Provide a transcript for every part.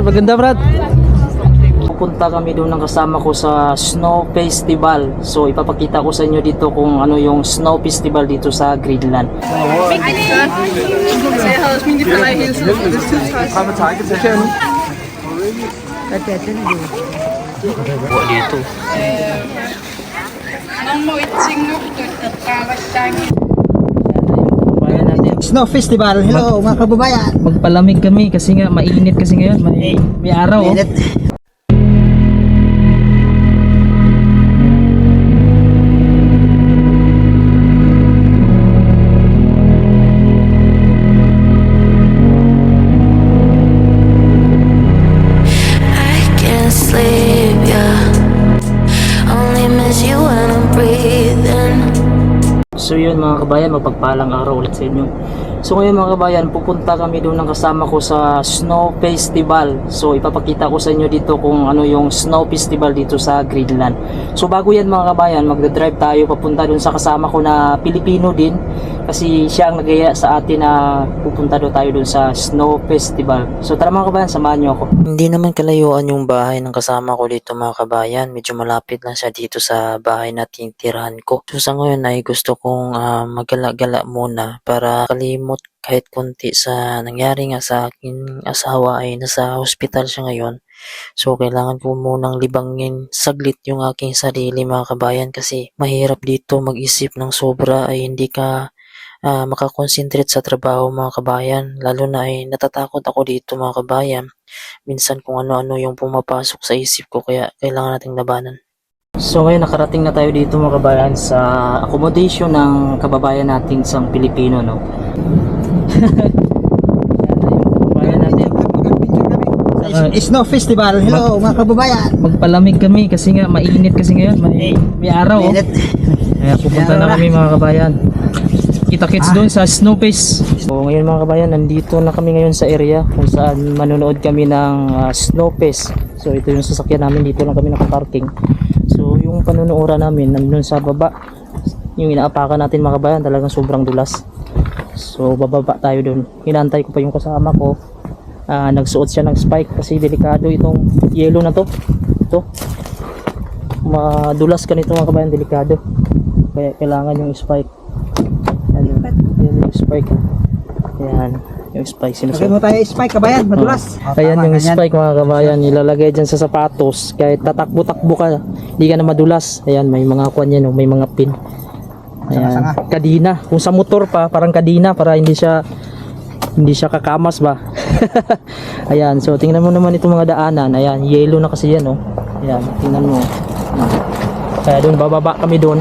brad, maganda brad. Pupunta kami doon ng kasama ko sa Snow Festival. So ipapakita ko sa inyo dito kung ano yung Snow Festival dito sa Greenland. Buwa dito. Bayan natin. Snow Festival. Hello mga kababayan. Magpalamig kami kasi nga mainit kasi ngayon. May, may araw. Oh. Kabayan, mapagpalang araw ulit sa inyo. So ngayon mga kabayan, pupunta kami doon ng kasama ko sa Snow Festival. So ipapakita ko sa inyo dito kung ano yung Snow Festival dito sa Greenland. So bago yan mga kabayan, magdadrive tayo papunta doon sa kasama ko na Pilipino din. Kasi siya ang nagaya sa atin na pupunta doon tayo doon sa Snow Festival. So tara mga kabayan, samahan nyo ako. Hindi naman kalayuan yung bahay ng kasama ko dito mga kabayan. Medyo malapit lang siya dito sa bahay na tinitirahan ko. So sa ngayon ay gusto kong ah, magala-gala muna para kalimot kahit konti sa nangyari nga sa aking asawa ay nasa hospital siya ngayon. So kailangan ko munang libangin saglit yung aking sarili mga kabayan kasi mahirap dito mag-isip ng sobra ay hindi ka ah, makakonsentrate sa trabaho mga kabayan. Lalo na ay natatakot ako dito mga kabayan minsan kung ano-ano yung pumapasok sa isip ko kaya kailangan nating labanan. So ngayon nakarating na tayo dito mga kabayan sa accommodation ng kababayan nating isang Pilipino no. Snow Festival. Hello mga kababayan. Magpalamig kami kasi nga mainit kasi ngayon. May, may araw. Oh. Minute. Kaya pupunta na kami mga kabayan. Kita-kits doon sa Snowface. So ngayon mga kabayan, nandito na kami ngayon sa area kung saan manonood kami ng uh, Snowface. So ito yung sasakyan namin, dito lang kami nakaparking. So yung panunuoran namin, nandun sa baba. Yung inaapakan natin mga kabayan, talagang sobrang dulas. So bababa tayo doon. Hinantay ko pa yung kasama ko. Ah, nagsuot siya ng spike kasi delikado itong yellow na to. Ito. Madulas ka nito mga kabayan, delikado. Kaya kailangan yung spike. Yan, yan yung spike. Yan, yung spike Lagay sinusuot. mo tayo spike kabayan. Madulas. Oh, Ayan tama, yung ganyan. spike mga kabayan, ilalagay dyan sa sapatos. Kahit tatakbo-takbo ka, hindi ka na madulas. Ayan, may mga kwan yan, oh, may mga pin. Ayan, kadina. Kung sa motor pa, parang kadina para hindi siya hindi siya kakamas ba. Ayan, so tingnan mo naman itong mga daanan. Ayan, yellow na kasi yan, oh. Ayan, tingnan mo. Kaya doon bababa kami doon.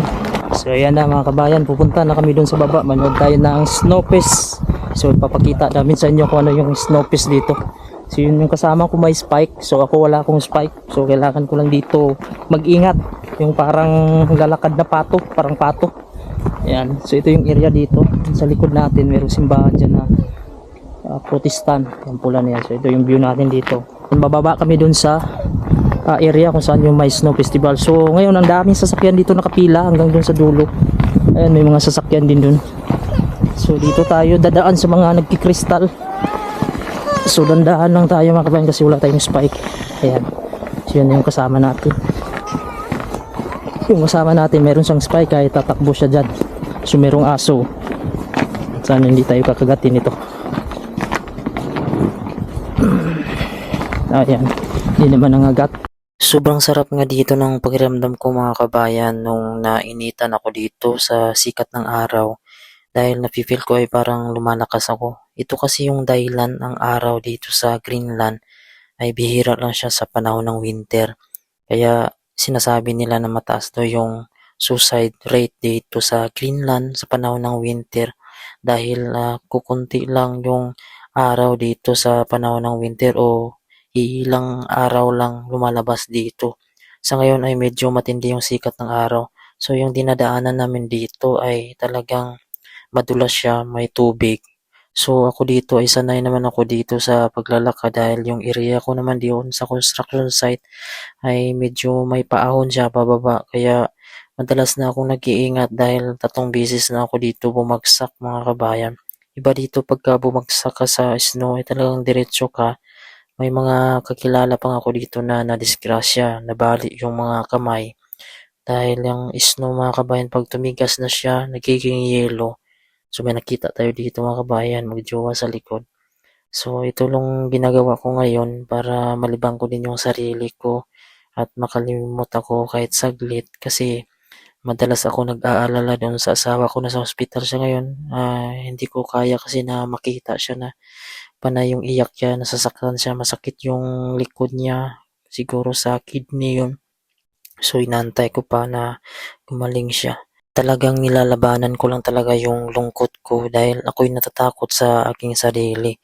So ayan na mga kabayan, pupunta na kami doon sa baba. Manood tayo ng snowpiece. So ipapakita namin sa inyo kung ano yung snowpiece dito. So yun yung kasama ko may spike. So ako wala akong spike. So kailangan ko lang dito mag-ingat. Yung parang lalakad na pato, parang pato. Ayan. So ito yung area dito. Sa likod natin merong simbahan dyan na uh, protestant. Yung pula na yan. So ito yung view natin dito. Kung bababa kami dun sa ah, area kung saan yung may snow festival. So ngayon ang daming sasakyan dito nakapila hanggang dun sa dulo. Ayan may mga sasakyan din dun. So dito tayo dadaan sa mga nagkikristal. So dandahan lang tayo mga kabayan kasi wala tayong spike. Ayan. So yun yung kasama natin. Yung kasama natin meron siyang spike kahit tatakbo siya dyan. So merong aso. Sana hindi tayo kakagatin ito. Ayan. Hindi naman nangagat. Sobrang sarap nga dito ng pakiramdam ko mga kabayan nung nainitan ako dito sa sikat ng araw dahil nafe-feel ko ay parang lumalakas ako. Ito kasi yung dahilan ang araw dito sa Greenland ay bihira lang siya sa panahon ng winter. Kaya sinasabi nila na mataas daw yung suicide rate dito sa Greenland sa panahon ng winter dahil ah, kukunti lang yung araw dito sa panahon ng winter o ilang araw lang lumalabas dito. Sa ngayon ay medyo matindi yung sikat ng araw. So yung dinadaanan namin dito ay talagang madulas siya, may tubig. So ako dito ay sanay naman ako dito sa paglalakad dahil yung area ko naman diyon sa construction site ay medyo may paahon siya pababa. Kaya madalas na akong nag-iingat dahil tatong beses na ako dito bumagsak mga kabayan. Iba dito pagka bumagsak ka sa snow ay talagang diretso ka may mga kakilala pang ako dito na nadisgrasya, nabali yung mga kamay. Dahil yung snow mga kabayan, pag tumigas na siya, nagiging yelo. So may nakita tayo dito mga kabayan, magjowa sa likod. So ito lang ginagawa ko ngayon para malibang ko din yung sarili ko at makalimot ako kahit saglit kasi madalas ako nag-aalala doon sa asawa ko na sa hospital siya ngayon. Ah, hindi ko kaya kasi na makita siya na panay yung iyak niya, nasasaktan siya, masakit yung likod niya. Siguro sa kidney yun. So inantay ko pa na gumaling siya. Talagang nilalabanan ko lang talaga yung lungkot ko dahil ako'y natatakot sa aking sarili.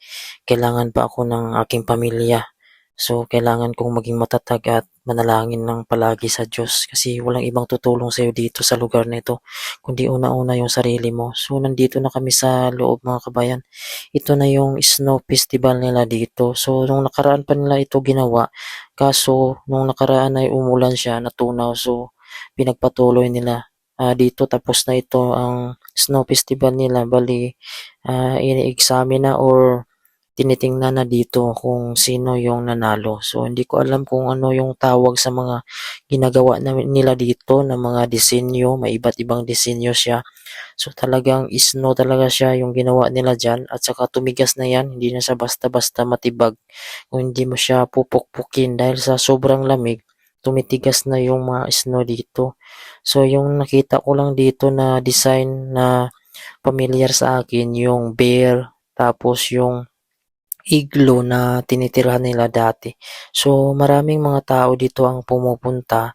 Kailangan pa ako ng aking pamilya. So kailangan kong maging matatag at manalangin ng palagi sa Diyos kasi walang ibang tutulong sa'yo dito sa lugar na ito kundi una-una yung sarili mo. So nandito na kami sa loob mga kabayan. Ito na yung snow festival nila dito. So nung nakaraan pa nila ito ginawa kaso nung nakaraan ay umulan siya natunaw so pinagpatuloy nila ah, dito tapos na ito ang snow festival nila bali ah, ini-examine na or tinitingnan na dito kung sino yung nanalo. So hindi ko alam kung ano yung tawag sa mga ginagawa na nila dito na mga disenyo, may iba't ibang disenyo siya. So talagang snow talaga siya yung ginawa nila dyan at saka tumigas na yan, hindi na siya basta-basta matibag. Kung hindi mo siya pupukpukin dahil sa sobrang lamig, tumitigas na yung mga snow dito. So yung nakita ko lang dito na design na familiar sa akin, yung bear, tapos yung igloo na tinitirhan nila dati. So maraming mga tao dito ang pumupunta.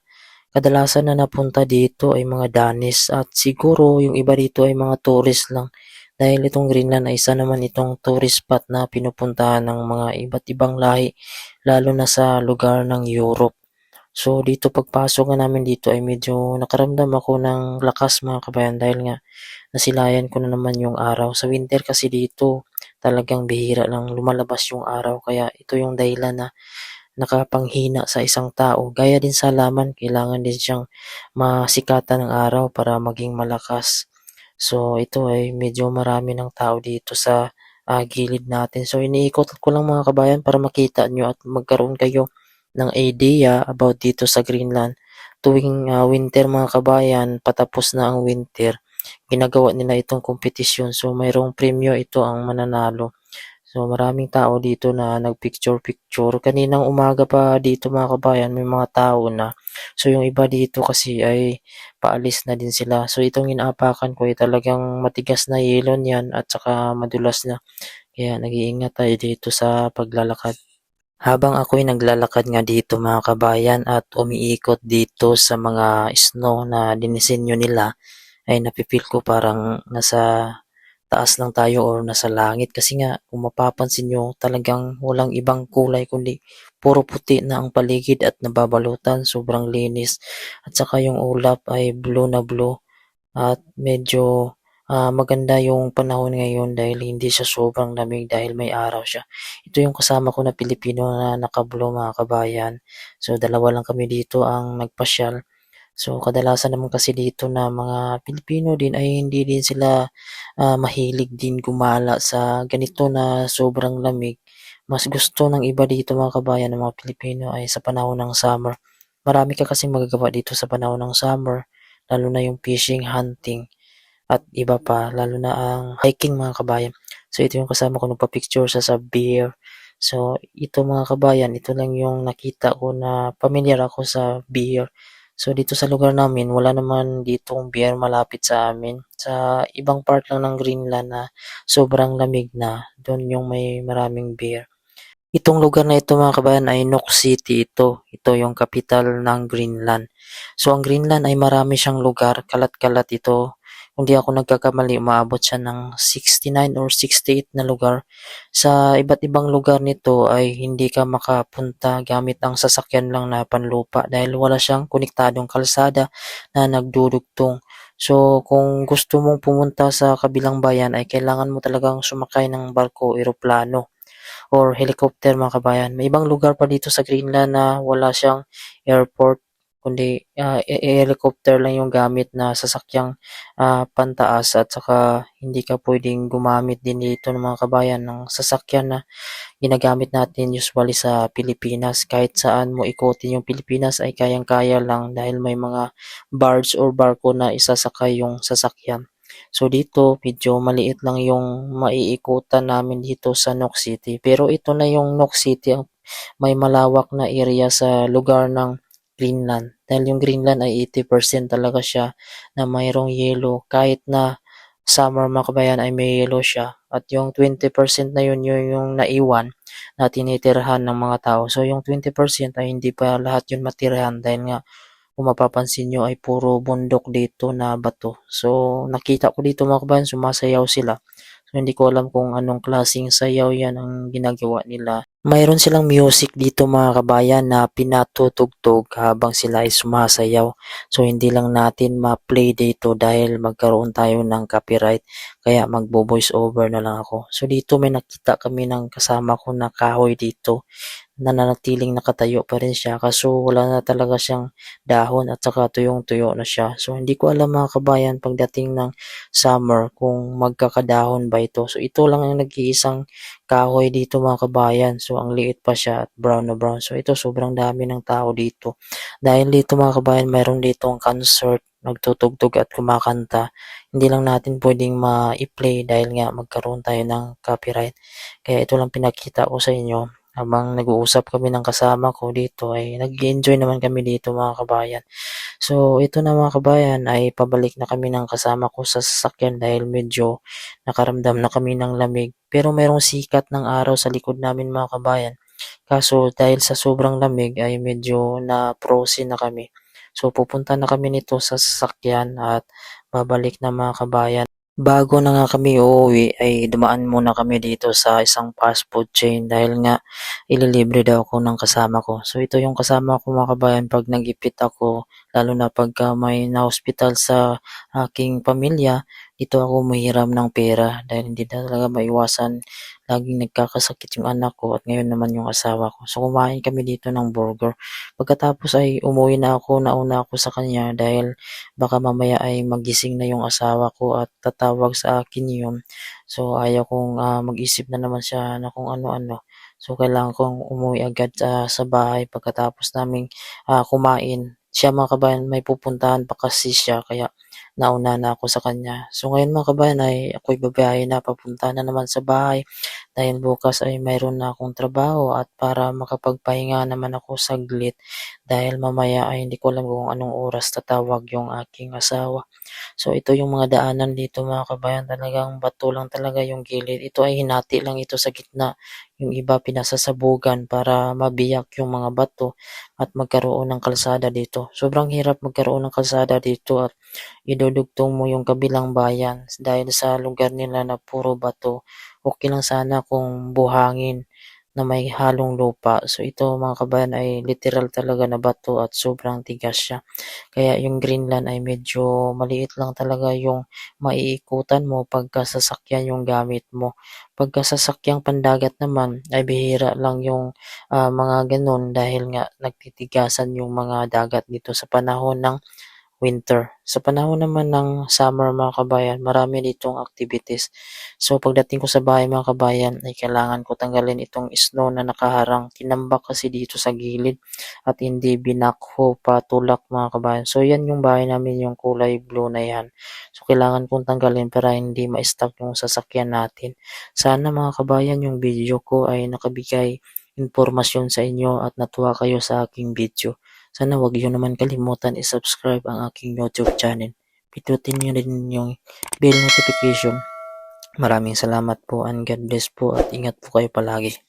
Kadalasan na napunta dito ay mga Danis at siguro yung iba dito ay mga tourist lang. Dahil itong Greenland ay isa naman itong tourist spot na pinupuntahan ng mga iba't ibang lahi, lalo na sa lugar ng Europe. So dito pagpasok nga namin dito ay medyo nakaramdam ako ng lakas mga kabayan dahil nga nasilayan ko na naman yung araw. Sa winter kasi dito talagang bihira lang lumalabas yung araw kaya ito yung dahilan na nakapanghina sa isang tao. Gaya din sa laman, kailangan din siyang masikatan ng araw para maging malakas. So ito ay medyo marami ng tao dito sa ah, gilid natin. So iniikot ko lang mga kabayan para makita nyo at magkaroon kayo ng idea about dito sa Greenland. Tuwing ah, winter mga kabayan, patapos na ang winter, ginagawa nila itong kompetisyon. So mayroong premyo ito ang mananalo. So maraming tao dito na nagpicture-picture. Kaninang umaga pa dito mga kabayan, may mga tao na. So yung iba dito kasi ay paalis na din sila. So itong inaapakan ko ay talagang matigas na yelo niyan at saka madulas na. Kaya nag-iingat tayo dito sa paglalakad. Habang ako'y naglalakad nga dito mga kabayan at umiikot dito sa mga snow na dinisenyo nila, ay napipil ko parang nasa taas lang tayo or nasa langit. Kasi nga kung mapapansin nyo talagang walang ibang kulay kundi puro puti na ang paligid at nababalutan. Sobrang linis. At saka yung ulap ay blue na blue. At medyo ah, maganda yung panahon ngayon dahil hindi siya sobrang lamig dahil may araw siya. Ito yung kasama ko na Pilipino na naka-blue mga kabayan. So dalawa lang kami dito ang nagpasyal. So kadalasan naman kasi dito na mga Pilipino din ay hindi din sila ah, mahilig din gumala sa ganito na sobrang lamig. Mas gusto ng iba dito mga kabayan ng mga Pilipino ay sa panahon ng summer. Marami ka kasing magagawa dito sa panahon ng summer, lalo na yung fishing, hunting, at iba pa, lalo na ang hiking mga kabayan. So ito yung kasama ko nagpa-picture sa sa. So ito mga kabayan, ito lang yung nakita ko na familiar ako sa beer. So dito sa lugar namin, wala naman ditong beer malapit sa amin. Sa ibang part lang ng Greenland na sobrang lamig na, doon yung may maraming beer. Itong lugar na ito mga kabayan ay Nook City ito. Ito yung capital ng Greenland. So ang Greenland ay marami siyang lugar, kalat-kalat ito. Kung di ako nagkakamali, umaabot siya ng 69 or 68 na lugar. Sa iba't ibang lugar nito ay hindi ka makapunta gamit ang sasakyan lang na panlupa dahil wala siyang konektadong kalsada na nagdudugtong. So kung gusto mong pumunta sa kabilang bayan ay kailangan mo talagang sumakay ng barko, eroplano or helicopter mga kabayan. May ibang lugar pa dito sa Greenland na wala siyang airport kundi ah, helicopter lang yung gamit na sasakyang ah, pantaas at saka hindi ka pwedeng gumamit din dito ng mga kabayan ng sasakyan na ginagamit natin usually sa Pilipinas. Kahit saan mo ikutin yung Pilipinas ay kayang-kaya lang dahil may mga barge or barko na isasakay yung sasakyan. So dito, medyo maliit lang yung maiikutan namin dito sa Nook City. Pero ito na yung Nook City, may malawak na area sa lugar ng Greenland. Dahil yung Greenland ay 80% talaga siya na mayroong yellow. Kahit na summer mga kabayan ay may yellow siya. At yung 20% na yun, yun yung naiwan na tinitirhan ng mga tao. So yung 20% ay hindi pa lahat yun matirahan dahil nga kung mapapansin nyo ay puro bundok dito na bato. So nakita ko dito mga kabayan, sumasayaw sila. So hindi ko alam kung anong klaseng sayaw yan ang ginagawa nila. Mayroon silang music dito mga kabayan na pinatutugtog habang sila ay sumasayaw. So hindi lang natin ma-play dito dahil magkaroon tayo ng copyright. Kaya magbo-voice over na lang ako. So dito may nakita kami ng kasama ko na kahoy dito. Nananatiling nakatayo pa rin siya kaso wala na talaga siyang dahon at saka tuyong-tuyo na siya. So hindi ko alam mga kabayan pagdating ng summer kung magkakadahon ba ito. So ito lang ang nag-iisang kahoy dito mga kabayan. So ang liit pa siya at brown na brown. So ito sobrang dami ng tao dito. Dahil dito mga kabayan mayroon dito ang concert nagtutugtog at kumakanta. Hindi lang natin pwedeng ma-play dahil nga magkaroon tayo ng copyright. Kaya ito lang pinakita ko sa inyo habang nag-uusap kami ng kasama ko dito ay nag-enjoy naman kami dito mga kabayan. So ito na mga kabayan ay pabalik na kami ng kasama ko sa sasakyan dahil medyo nakaramdam na kami ng lamig. Pero mayroong sikat ng araw sa likod namin mga kabayan. Kaso dahil sa sobrang lamig ay medyo na-frozen na kami. So pupunta na kami nito sa sasakyan at babalik na mga kabayan. Bago na nga kami uuwi ay dumaan muna kami dito sa isang fast food chain dahil nga ililibre daw ako ng kasama ko. So ito yung kasama ko mga kabayan pag nagipit ako lalo na pagka may na-hospital sa aking pamilya dito ako mahiram ng pera dahil hindi na talaga maiwasan laging nagkakasakit yung anak ko at ngayon naman yung asawa ko. So kumain kami dito ng burger. Pagkatapos ay umuwi na ako, nauna ako sa kanya dahil baka mamaya ay magising na yung asawa ko at tatawag sa akin yun. So ayaw kong ah, mag-isip na naman siya na kung ano-ano. So kailangan kong umuwi agad ah, sa bahay pagkatapos naming ah, kumain. Siya mga kabayan may pupuntahan pa kasi siya kaya nauna na ako sa kanya. So ngayon mga kabayan ay ako'y babiyahe na papunta na naman sa bahay dahil bukas ay mayroon na akong trabaho at para makapagpahinga naman ako saglit dahil mamaya ay hindi ko alam kung anong oras tatawag yung aking asawa. So ito yung mga daanan dito mga kabayan talagang bato lang talaga yung gilid. Ito ay hinati lang ito sa gitna. Yung iba pinasasabugan para mabiyak yung mga bato at magkaroon ng kalsada dito. Sobrang hirap magkaroon ng kalsada dito at idudugtong mo yung kabilang bayan dahil sa lugar nila na puro bato. Okay lang sana kung buhangin na may halong lupa. So ito mga kabayan ay literal talaga na bato at sobrang tigas siya. Kaya yung Greenland ay medyo maliit lang talaga yung maiikutan mo pagka sasakyan yung gamit mo. Pagka sasakyang pandagat naman ay bihira lang yung ah, mga ganun dahil nga nagtitigasan yung mga dagat dito sa panahon ng winter. Sa panahon naman ng summer mga kabayan, marami ditong activities. So pagdating ko sa bahay mga kabayan ay kailangan ko tanggalin itong snow na nakaharang. Tinambak kasi dito sa gilid at hindi binakho patulak mga kabayan. So yan yung bahay namin yung kulay blue na yan. So kailangan kong tanggalin para hindi ma-stuck yung sasakyan natin. Sana mga kabayan yung video ko ay nakabigay informasyon sa inyo at natuwa kayo sa aking video. Sana wag niyo naman kalimutan i-subscribe ang aking YouTube channel. Pitutin niyo din yung bell notification. Maraming salamat po and God bless po at ingat po kayo palagi.